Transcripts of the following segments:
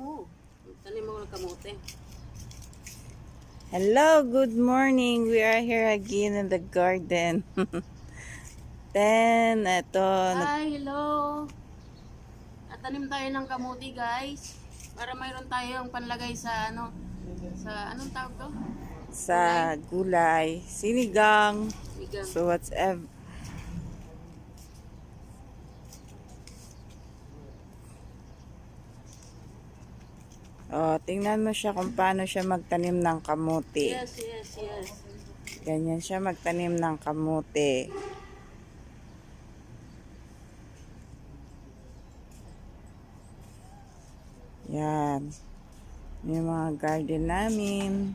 mo. Tanim mo ng kamote. Hello, good morning. We are here again in the garden. Then, ito, nag- Hi, hello. At tanim tayo ng kamote, guys. Para mayroon tayong panlagay sa ano, sa anong tawag to? sa gulay, sinigang, Bigang. so whatever. Oh, tingnan mo siya kung paano siya magtanim ng kamuti. Yes, yes, yes. Ganyan siya magtanim ng kamuti. Yan. Yung mga garden namin.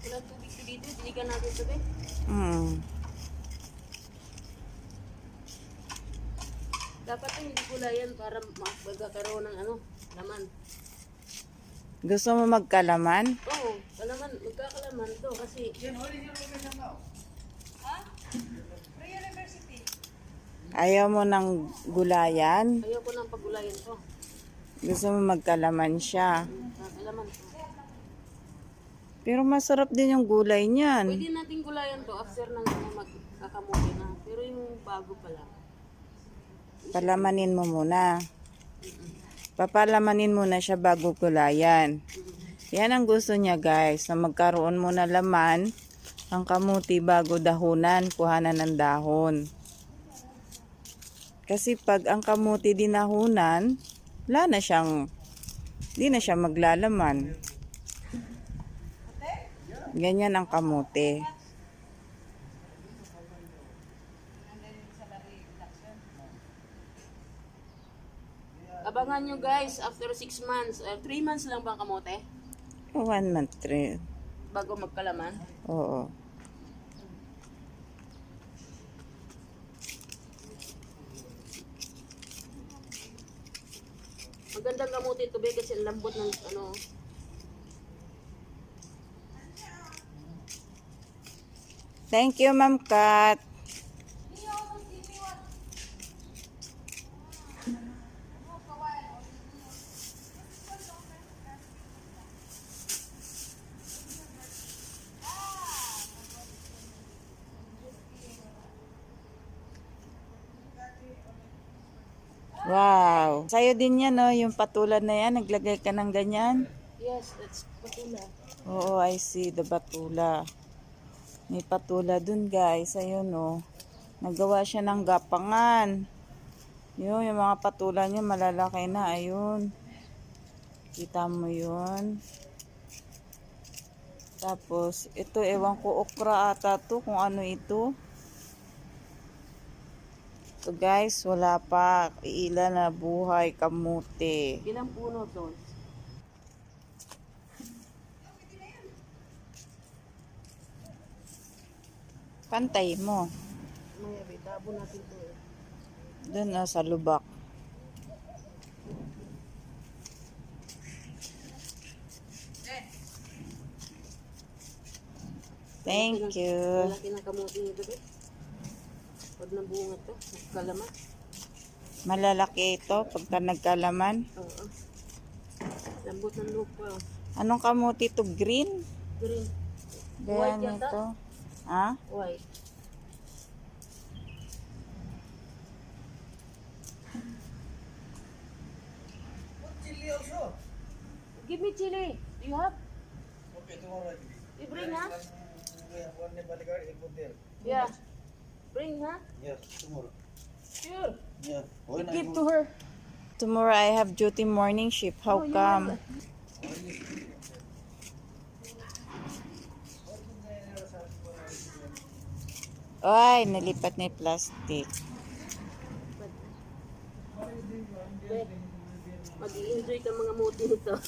Walang tubig dito. Dinigan natin ito, be. Mm. Dapat yung hindi gulayan para ma- magkakaroon ng ano, laman. Gusto mo magkalaman? Oo, kalaman, magkakalaman to kasi Ayaw mo ng gulayan? ayoko nang pagulayan to. Gusto mo magkalaman siya? Kalaman to. Pero masarap din yung gulay niyan. Pwede nating gulayan to after ng ano, magkakamote na. Pero yung bago pa lang. Palamanin mo muna. Papalamanin muna siya bago gulayan. Yan ang gusto niya guys, na magkaroon muna laman ang kamuti bago dahunan, kuhanan ng dahon. Kasi pag ang kamuti dinahunan, wala na siyang, di na siya maglalaman. Ganyan ang kamuti. Abangan nyo guys, after 6 months, 3 months lang bang kamote? One month, three. Bago magkalaman. Oo. Magandang kamote ito be kasi ang lambot ng ano. Thank you, Ma'am Kat. Wow. Sa'yo din yan, no? Yung patulad na yan. Naglagay ka ng ganyan. Yes, that's patula. Oo, I see the batula. May patula dun guys. Ayun oh. Nagawa siya ng gapangan. Yun, yung mga patula niya malalaki na. Ayun. Kita mo yun. Tapos, ito, ewan ko, okra ata to. Kung ano ito. So guys, wala pa. Ilan na buhay, kamuti. Ilang puno to? Pantay mo. Maya be, tabo natin to eh. Doon na sa lubak. Thank you. Malaki ng kamote nito be. Pag nabunga to, kalaman. Malalaki ito pagka nagkalaman. Oo. Lambot ng lupa. Anong kamuti to? Green? Green. Ganyan White yata. ito. Ha? White. Give me chili. Do you have? Okay, tomorrow I give you. You bring, there. Yeah. Bring, ha? Yes, tomorrow. Sure. Yeah. When I Give to her. Tomorrow I have duty morning shift. How Oh, come? Ay, nalipat na yung plastic. Mag-i-enjoy ka mga muti nito.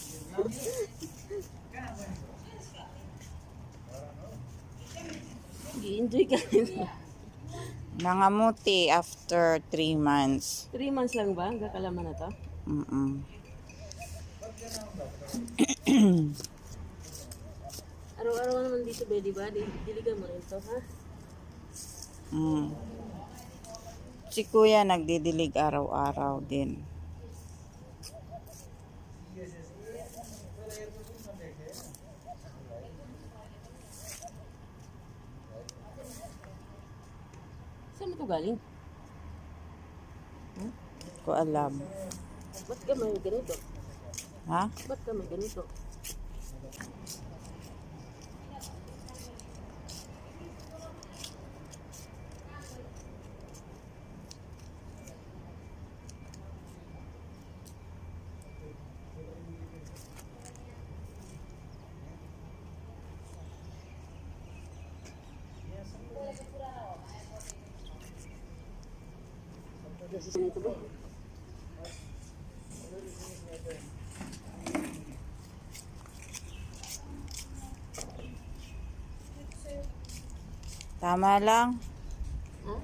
Mag-i-enjoy ka nito. Nangamuti after 3 months. Three months lang ba? Ang kakalaman na to? Mm-mm. Araw-araw naman dito, be, di ba? Di- Diligan mo rin to, ha? Mm. si kuya nagdidilig araw-araw din. Saan mo to galing? Ko alam. Ba't ka may ganito? Ha? Ba't ka may ganito? Ba? Tama lang. Ha?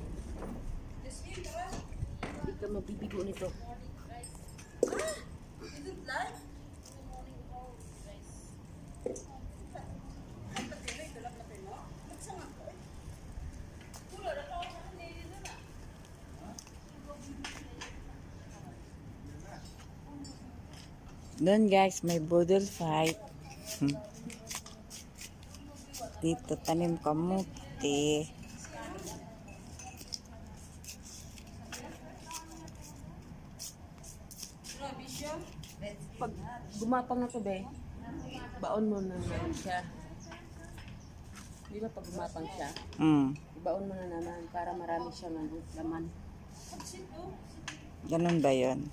Hindi ka mabibigo nito. Doon guys, may budol fight. Hmm. Dito tanim kamuti. Pag gumapang na to, be, baon mo na naman siya. Di ba pag gumapang siya, Hmm. baon mo na naman para marami siyang ano, laman. Ganun ba yun?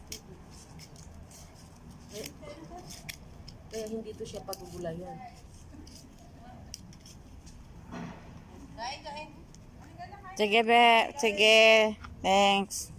Kaya hindi to siya pagugulayan. Sige be, sige. Thanks.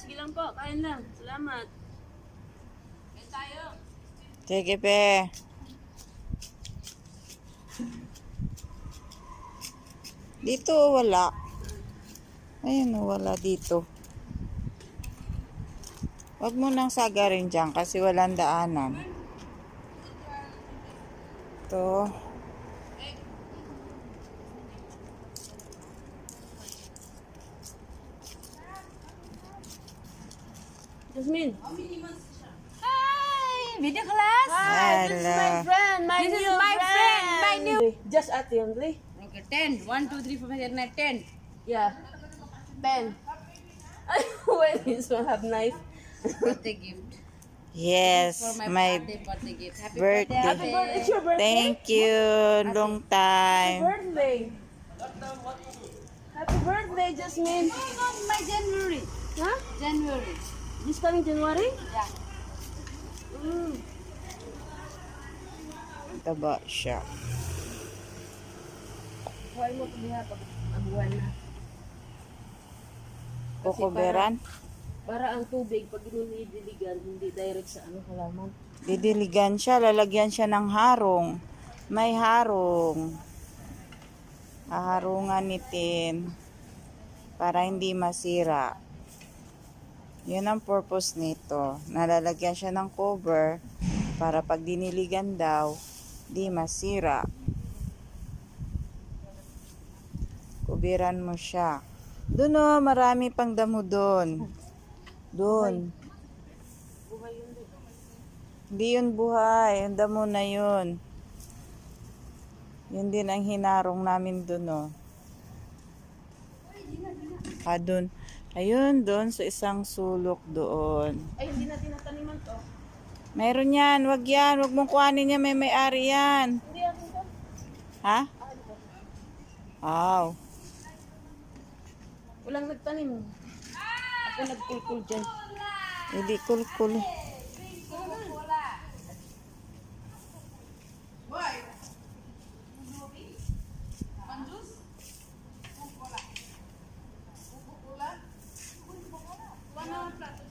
Sige lang po, kain lang. Salamat. Sige be. Dito wala. Ayun wala dito. Huwag mo nang sagarin dyan kasi walang daanan. Ito. Jasmine. Hi! Video class? Hi, this is my friend, my This is new my friend, my new- Just Ate only? Okay, 10. 1, 2, 3, 4, 5, 6, 9, 10. Yeah. Pen. Where is one have knife? Birthday gift. Yes, For my, my birthday, birthday gift. Happy birthday. birthday. Happy birthday. It's your birthday? Thank you. Long time. birthday. Happy birthday, Jasmine. No, no, my January. Huh? January. This coming January? Yeah. Mm. Taba siya. Huwag mo ito diha pag ang buwan na. Kukuberan. Para ang tubig, pag inilidiligan, hindi direct sa ano halaman. Didiligan siya, lalagyan siya ng harong. May harong. Haharungan nitin para hindi masira. Yun ang purpose nito. Nalalagyan siya ng cover para pag diniligan daw, di masira. Kubiran mo siya. Doon oh, marami pang damo doon. Doon. Hindi yun buhay. Ang damo na yun. Yun din ang hinarong namin dun, oh. Ah, dun. Ayun, doon sa isang sulok doon. Ay, hindi natin nataniman to. Meron yan. Wag yan. Wag mong kuhanin yan. May may-ari yan. Hindi ako to. Ha? Aw. Walang nagtanim. Ako nagkulkul dyan. Hindi kulkul. Wala tayo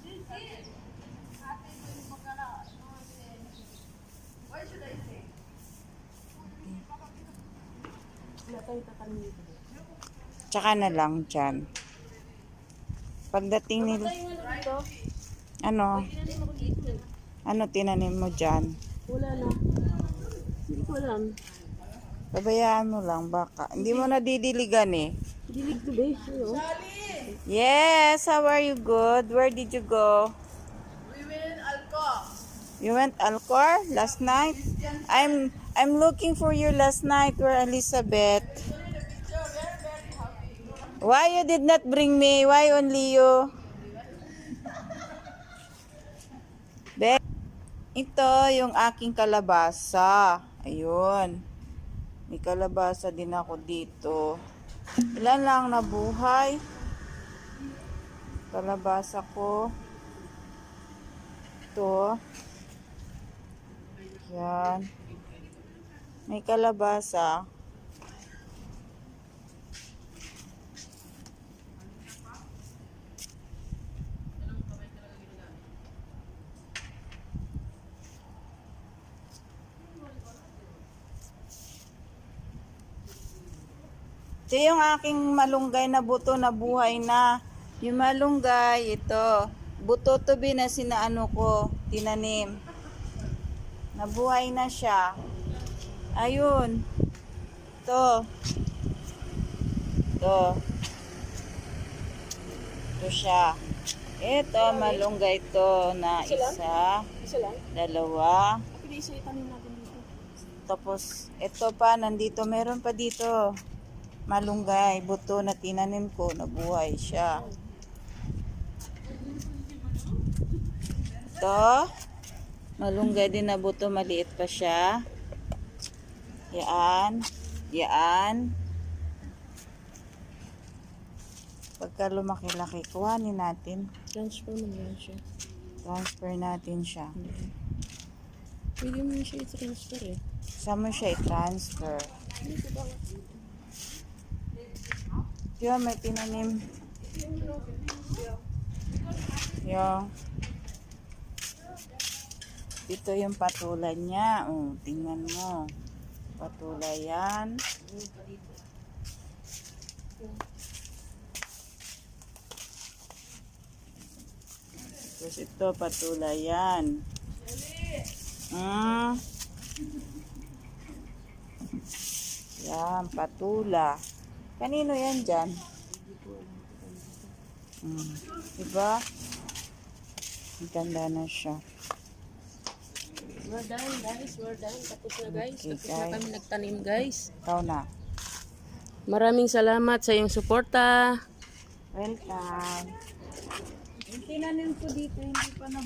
tatanim dito. Tsaka na lang dyan. Pagdating nila, ano, ano tinanim mo dyan? Wala na. Hindi ko alam. Pabayaan mo lang, baka. Hindi mo nadidiligan eh. Dilig to be. Ano? Yes, how are you? Good. Where did you go? We went Alco. You went Alcor last night? I'm I'm looking for you last night where Elizabeth. Why you did not bring me? Why only you? Be Ito yung aking kalabasa. Ayun. May kalabasa din ako dito. Ilan lang nabuhay? Kalabasa ko. Ito. Yan. May kalabasa. Ito yung aking malunggay na buto na buhay na. Yung malunggay, ito. Buto to be na sinaano ko, tinanim. Nabuhay na siya. Ayun. Ito. Ito. Ito siya. Ito, malunggay to na isa, Isa lang. dalawa, tapos, ito pa, nandito, meron pa dito. Malunggay, buto na tinanim ko, nabuhay siya. Ito, malunggay din na buto, maliit pa siya. Yan, yan. Pagka lumaki-laki, kuhanin natin. Transfer mo yan siya. Transfer natin siya. Pwede mo siya i-transfer eh. Saan mo siya i-transfer? Yun, may tinanim. Yung. Ito yung patulan niya. Oh, tingnan mo. Patulay yan. Tapos ito, patulay yan. Mm. Yan, patula. Kanino yan dyan? Mm. Diba? Ang ganda na siya. We're done guys. We're done. Tapos na guys. Okay, Tapos na guys. kami nagtanim guys. Ikaw na. Maraming salamat sa iyong suporta. Welcome. Tinanim ko dito, hindi pa na